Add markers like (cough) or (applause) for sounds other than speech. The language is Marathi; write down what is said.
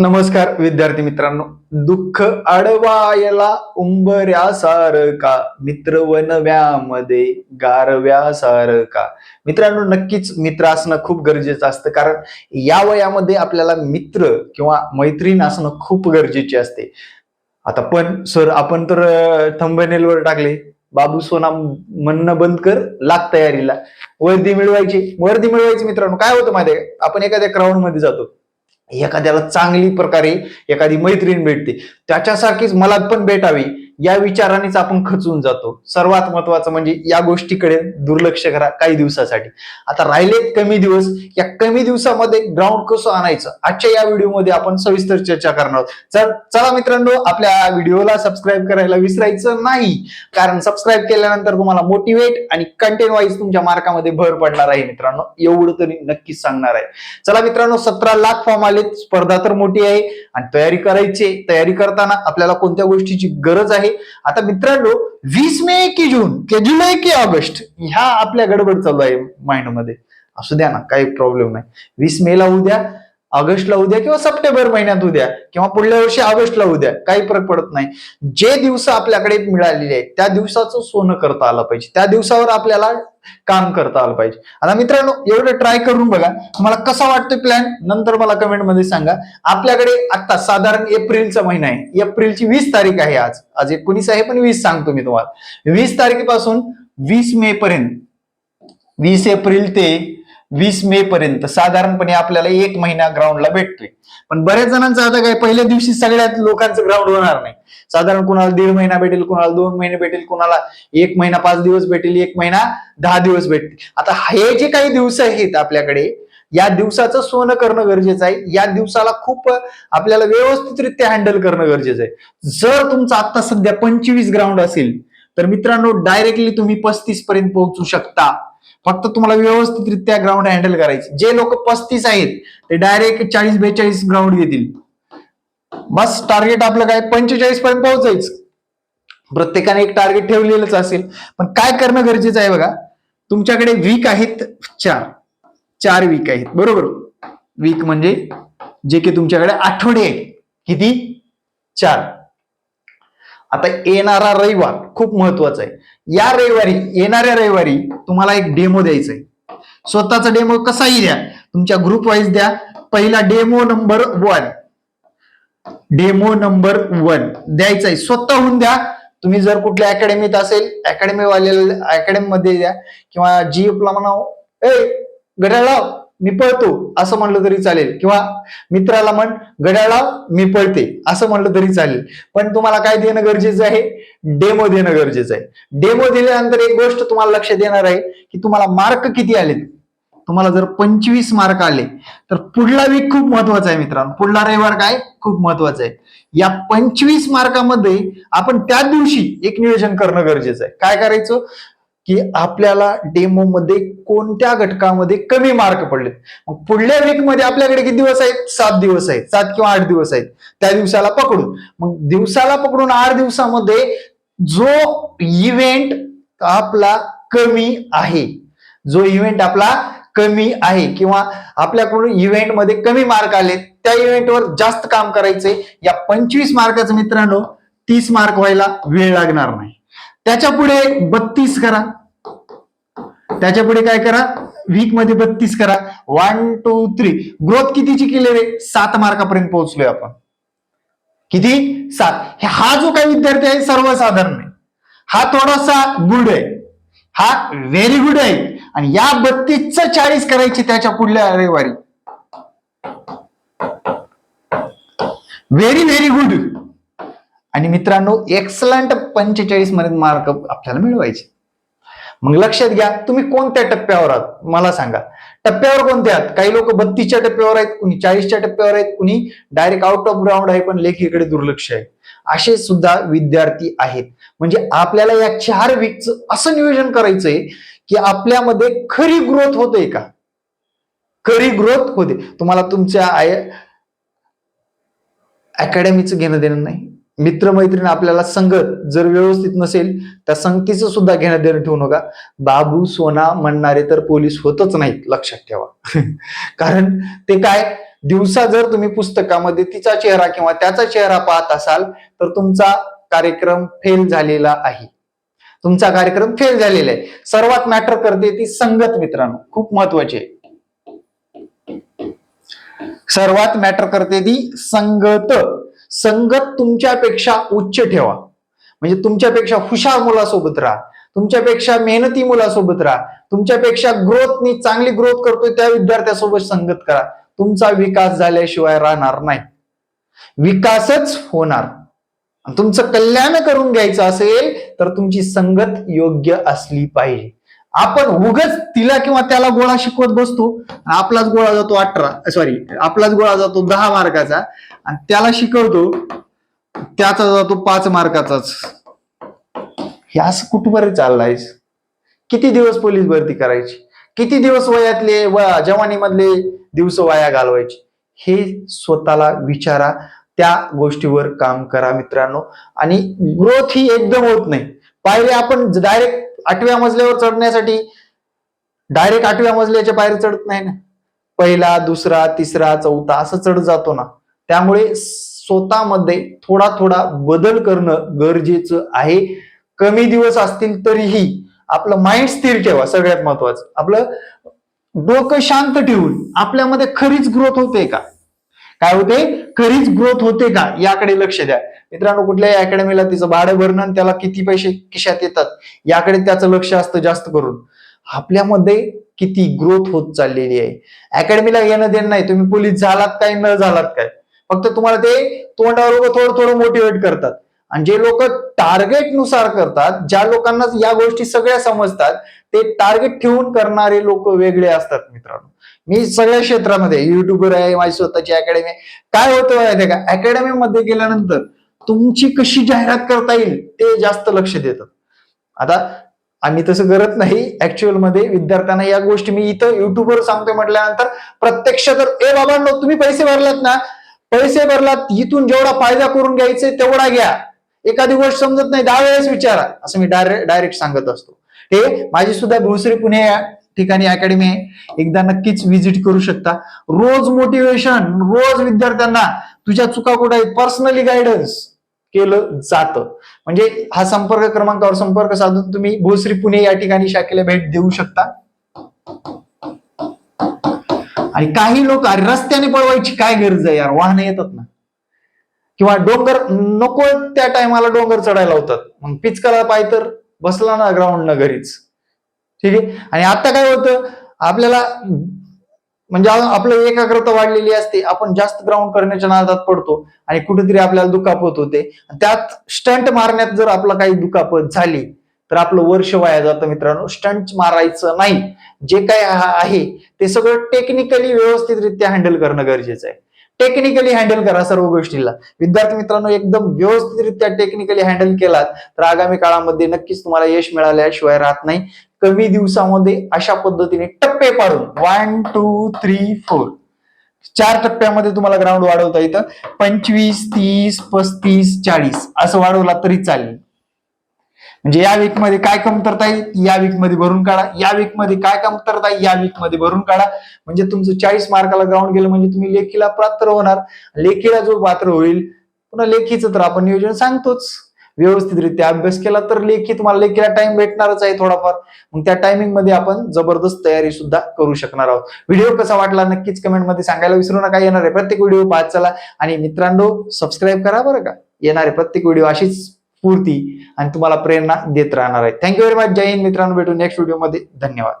नमस्कार विद्यार्थी मित्रांनो. दुःख अडवायला उंबऱ्यासारखा मित्र वनव्यामध्ये गारव्या गारव्यासारखा मित्रांनो नक्कीच मित्र असणं खूप गरजेचं असतं कारण या वयामध्ये आपल्याला मित्र किंवा मैत्रीण असणं खूप गरजेचे असते. आता पण सर आपण तर थंबनेलवर टाकले. बाबू सोना म्हणणं बंद कर लाग तयारीला. वर्दी मिळवायची. वर्दी मिळवायची मित्रांनो. काय होतं माहिती आहे आपण एखाद्या ग्राउंडमध्ये जातो. एखाद्याला चांगली प्रकारे एखादी मैत्रीण भेटते. त्याच्यासारखीच मला पण भेटावी. या विचारानेच आपण खचून जातो. सर्वात महत्वाचं म्हणजे या गोष्टीकडे दुर्लक्ष करा काही दिवसासाठी. आता राहिलेत कमी दिवस या कमी दिवसामध्ये ग्राउंड कसं आणायचं? आजच्या या व्हिडिओमध्ये आपण सविस्तर चर्चा करणार आहोत. चल चला मित्रांनो आपल्या व्हिडिओला सबस्क्राईब करायला विसरायचं नाही. कारण सबस्क्राईब केल्यानंतर तुम्हाला मोटिवेट आणि कंटेंट वाईज तुमच्या मार्कामध्ये भर पडणार आहे मित्रांनो. एवढं तरी नक्कीच सांगणार आहे. चला मित्रांनो सतरा लाख फॉर्म आले स्पर्धा तर मोठी आहे. आणि तयारी करायची तयारी करताना आपल्याला कोणत्या गोष्टीची गरज आहे? आता मित्रांनो वीस मे की जून की जुलै की ऑगस्ट ह्या आपल्या गडबड चालू आहे माइंडमध्ये असू द्या ना काही प्रॉब्लेम नाही. वीस मे ला उद्या ऑगस्टला उद्या किंवा सप्टेंबर महिन्यात उद्या किंवा पुढल्या वर्षी ऑगस्टला उद्या काही फरक पडत नाही. जे दिवस आपल्याकडे मिळालेले आहेत त्या दिवसाचं सोनं करता आलं पाहिजे. त्या दिवसावर आपल्याला काम करता आलं पाहिजे. आता मित्रांनो एवढं ट्राय करून बघा तुम्हाला कसा वाटतोय प्लॅन नंतर मला कमेंटमध्ये सांगा. आपल्याकडे आता साधारण एप्रिलचा महिना आहे. एप्रिलची वीस तारीख आहे आज. आज एकोणीस आहे पण वीस सांगतो मी तुम्हाला. वीस तारखेपासून वीस मे पर्यंत वीस एप्रिल ते वीस मे पर्यंत साधारणपणे आपल्याला एक महिना ग्राउंडला भेटतोय. पण बऱ्याच जणांचं आता काय पहिल्या दिवशी सगळ्यात लोकांचं ग्राउंड होणार नाही. साधारण कुणाला दीड महिना भेटेल कुणाला दोन महिने भेटेल कुणाला एक महिना पाच दिवस भेटेल एक महिना दहा दिवस भेटतील. आता हे जे काही दिवस आहेत आपल्याकडे या दिवसाचं सोनं करणं गरजेचं आहे. या दिवसाला खूप आपल्याला व्यवस्थितरित्या हँडल करणं गरजेचं आहे. जर तुमचं आता सध्या पंचवीस ग्राउंड असेल तर मित्रांनो डायरेक्टली तुम्ही पस्तीस पर्यंत पोहोचू शकता. फक्त तुम्हाला व्यवस्थितरित्या ग्राउंड हँडल करायचे. जे लोक पस्तीस आहेत ते डायरेक्ट चाळीस बेचाळीस ग्राउंड घेतील. बस टार्गेट आपलं काय? पंचेचाळीस पर्यंत पोहोचायचं. प्रत्येकाने एक टार्गेट ठेवलेलंच असेल. पण काय करणं गरजेचं आहे बघा? तुमच्याकडे वीक आहेत चार. चार वीक आहेत. बरोबर? वीक म्हणजे जे की तुमच्याकडे आठवडे आहेत. किती? चार. आता येणारा रविवार खूप महत्त्वाचा आहे. या रविवारी येणाऱ्या रविवारी तुम्हाला एक डेमो द्यायचा आहे स्वतःचा डेमो कसाही द्या. तुमच्या ग्रुप वाईज द्या. पहिला demo number one demo number one द्यायचा आहे स्वतःहून द्या. तुम्ही जर कुठल्या अकॅडमीत असेल अकॅडमी वाले अकॅडमी मध्ये द्या. किंवा जी म्हणाव ए गड्या लाव मी पळतो असं म्हणलं तरी चालेल. किंवा मित्राला म्हण गड्याला मी पळते असं म्हणलं तरी चालेल. पण तुम्हाला काय देणं गरजेचं आहे? डेमो देणं गरजेचं आहे. डेमो दिल्यानंतर एक गोष्ट तुम्हाला लक्ष देणार आहे की तुम्हाला मार्क किती आलेत तुम्हाला जर पंचवीस मार्क आले तर पुढला वीक खूप महत्त्वाचा आहे मित्रांनो. पुढला रविवार काय? खूप महत्त्वाचा आहे. या पंचवीस मार्कामध्ये आपण त्या दिवशी एक नियोजन करणं गरजेचं आहे. काय करायचं? की आपल्याला डेमो मध्ये कोणत्या घटकामध्ये कमी मार्क पडलेत? मग पुढल्या वीकमध्ये आपल्याकडे किती दिवस आहेत? सात दिवस आहेत. सात किंवा आठ दिवस आहेत. त्या दिवसाला पकडून. मग दिवसाला पकडून आठ दिवसामध्ये जो इव्हेंट आपला कमी आहे जो इव्हेंट आपला कमी आहे किंवा आपल्याकडून इव्हेंटमध्ये कमी मार्क आले त्या इव्हेंटवर जास्त काम करायचे या पंचवीस मार्काचं मित्रांनो तीस मार्क व्हायला वेळ लागणार नाही. त्याच्या पुढे बत्तीस करा. त्याच्या पुढे काय करा? वीकमध्ये बत्तीस करा. वन टू थ्री ग्रोथ कितीची केली रे? सात मार्कापर्यंत पोहोचलोय आपण. किती? सात. हे हा जो काही विद्यार्थी आहे सर्वसाधारण आहे. हा थोडासा गुड आहे. हा व्हेरी गुड आहे. आणि या बत्तीसच चाळीस करायची त्याच्या पुढल्या रविवारी. व्हेरी व्हेरी गुड आणि मित्रांनो एक्सलंट पंचेचाळीसमध्ये मार्क आपल्याला मिळवायचे. मग लक्षात घ्या तुम्ही कोणत्या टप्प्यावर आहात? मला सांगा. टप्प्यावर कोणते आहात? काही लोक बत्तीसच्या टप्प्यावर आहेत कुणी चाळीसच्या टप्प्यावर आहेत कुणी डायरेक्ट आउट ऑफ ग्राउंड आहे पण लेखीकडे दुर्लक्ष आहे. असे सुद्धा विद्यार्थी आहेत. म्हणजे आपल्याला या चार वीकचं असं नियोजन करायचंय की आपल्यामध्ये खरी ग्रोथ होते का? खरी ग्रोथ होते. तुम्हाला तुमच्या आय अकॅडमीचं घेणं देणं नाही. मित्रमैत्रीण आपल्याला संगत जर व्यवस्थित नसेल त्या संगतीचं सुद्धा घेणं देणं ठेवू नका. बाबू सोना म्हणणारे तर पोलीस होतच नाहीत लक्षात ठेवा. (laughs) कारण ते काय दिवसा जर तुम्ही पुस्तकामध्ये तिचा चेहरा किंवा त्याचा चेहरा पाहत असाल तर तुमचा कार्यक्रम फेल झालेला आहे. तुमचा कार्यक्रम फेल झालेला आहे. सर्वात मॅटर करते ती संगत मित्रांनो. खूप महत्वाची आहे. सर्वात मॅटर करते ती संगत. संगत तुमच्यापेक्षा उच्च ठेवा. म्हणजे तुमच्यापेक्षा हुशार मुलासोबत राहा. तुमच्यापेक्षा मेहनती मुलासोबत राहा. तुमच्यापेक्षा ग्रोथनी चांगली ग्रोथ करतोय त्या विद्यार्थ्यासोबत संगत करा. तुमचा विकास झाल्याशिवाय राहणार नाही. विकासच होणार. तुमचं कल्याण करून घ्यायचं असेल तर तुमची संगत योग्य असली पाहिजे. आपण उगच तिला किंवा त्याला गोळा शिकवत बसतो आणि आपलाच गोळा जातो अठरा सॉरी आपलाच गोळा जातो दहा मार्काचा आणि त्याला शिकवतो त्याचा जातो पाच मार्काचाच. हे असं कुठपर्यंत चाललाय? किती दिवस पोलीस भरती करायची? किती दिवस वयातले व जवानीमधले दिवस वाया घालवायचे? हे स्वतःला विचारा त्या गोष्टीवर काम करा मित्रांनो. आणि ग्रोथ ही एकदम होत नाही. पायरी आपण डायरेक्ट आठव्या मजल्यावर चढण्यासाठी डायरेक्ट आठव्या मजल्याच्या पायरी चढत नाही ना. पहिला दुसरा तिसरा चौथा असं चढ जातो ना. त्यामुळे स्वतःमध्ये थोडा थोडा बदल करणं गरजेचं आहे. कमी दिवस असतील तरीही आपलं माइंड स्थिर ठेवा सगळ्यात महत्वाचं. आपलं डोकं शांत ठेवून आपल्यामध्ये खरीच ग्रोथ होते का? काय होते? खरीच ग्रोथ होते का? याकडे लक्ष द्या. मित्रांनो कुठल्याही अकॅडमीला तिचं भाडं भरणं आणि त्याला किती पैसे खिशात येतात याकडे त्याचं लक्ष असतं जास्त करून. आपल्यामध्ये किती ग्रोथ होत चाललेली आहे. अकॅडमीला येणं देणं नाही. तुम्ही पोलीस झालात काय न झालात काय? फक्त तुम्हाला ते तोंडावर थोडं थोडं मोटिवेट करतात. आणि जे लोक टार्गेटनुसार करतात ज्या लोकांना या गोष्टी सगळ्या समजतात ते टार्गेट ठेवून करणारे लोक वेगळे असतात मित्रांनो. मी सगळ्या क्षेत्रामध्ये युट्यूबर आहे माझी स्वतःची अकॅडमी आहे. काय होतं माहिती का? अकॅडमीमध्ये गेल्यानंतर तुमची कशी जाहिरात करता येईल ते जास्त लक्ष देतात आता आम्ही तसं करत नाही ऍक्च्युअलमध्ये विद्यार्थ्यांना या गोष्टी मी इथं युट्यूबवर सांगतोय म्हटल्यानंतर प्रत्यक्ष तर ए बाबांनो तुम्ही पैसे भरलात ना? पैसे भरलात इथून जेवढा फायदा करून घ्यायचे तेवढा घ्या. एखादी गोष्ट समजत नाही दहा वेळेस विचारा. असं मी डायरेक्ट डायरेक्ट सांगत असतो. हे माझी सुद्धा भोसरी पुणे या ठिकाणी अकॅडमी आहे. एकदा नक्कीच व्हिजिट करू शकता. रोज मोटिवेशन रोज विद्यार्थ्यांना तुझ्या चुका कुठे आहेत? पर्सनली गायडन्स केलं जातं. म्हणजे हा संपर्क क्रमांकावर संपर्क साधून तुम्ही भोसरी पुणे या ठिकाणी शाखेला भेट देऊ शकता. आणि काही लोक अरे रस्त्याने पळवायची काय गरज आहे यार? वाहनं येतात ना. किंवा डोंगर नको त्या टायमाला डोंगर चढायला होतात. मग पिचकाला पाय तर बसला ना ग्राउंड न घरीच. ठीक आहे? आणि आता काय होतं? आपल्याला म्हणजे आपलं एकाग्रता वाढलेली असते. आपण जास्त ग्राउंड करण्याच्या नादात पडतो आणि कुठेतरी आपल्याला दुखापत होते. त्यात स्टंट मारण्यात जर आपला काही दुखापत झाली तर आपलं वर्ष वाया जातं मित्रांनो. स्टंट मारायचं नाही. जे काय आहे ते सगळं टेक्निकली व्यवस्थितरित्या हँडल करणं गरजेचं आहे. टेक्निकली हँडल करा सर्व गोष्टीला. विद्यार्थी मित्रांनो एकदम व्यवस्थितरित्या टेक्निकली हँडल केलात तर आगामी काळामध्ये नक्कीच तुम्हाला यश मिळाल्याशिवाय राहत नाही. कमी दिवसामध्ये अशा पद्धतीने टप्पे पाडून वन टू थ्री फोर चार टप्प्यामध्ये तुम्हाला ग्राउंड वाढवता येतं. पंचवीस तीस पस्तीस चाळीस. असं वाढवला तरी चालेल. म्हणजे या वीकमध्ये काय कमतरता येईल? या वीकमध्ये भरून काढा. या वीकमध्ये काय कमतरता येईल? या वीकमध्ये भरून काढा. म्हणजे तुमचं चाळीस मार्काला ग्राउंड गेलं म्हणजे तुम्ही लेखीला पात्र होणार. लेखीला जो पात्र होईल पुन्हा लेखीचं तर आपण नियोजन सांगतोच. व्यवस्थितरित्या अभ्यास केला तर लेखी तुम्हाला लेखीला टाइम भेटणारच आहे थोडाफार. मग त्या टायमिंगमध्ये आपण जबरदस्त तयारी सुद्धा करू शकणार आहोत. व्हिडिओ कसा वाटला नक्कीच कमेंटमध्ये सांगायला विसरू नका. येणार आहे प्रत्येक व्हिडिओ पाहत चला. आणि मित्रांनो सबस्क्राईब करा बरं का. येणारे प्रत्येक व्हिडिओ अशीच स्फूर्ती आणि तुम्हाला प्रेरणा देत राहणार आहे. थँक्यू व्हेरी मच जय हिंद मित्रांनो. भेटू नेक्स्ट व्हिडिओमध्ये धन्यवाद.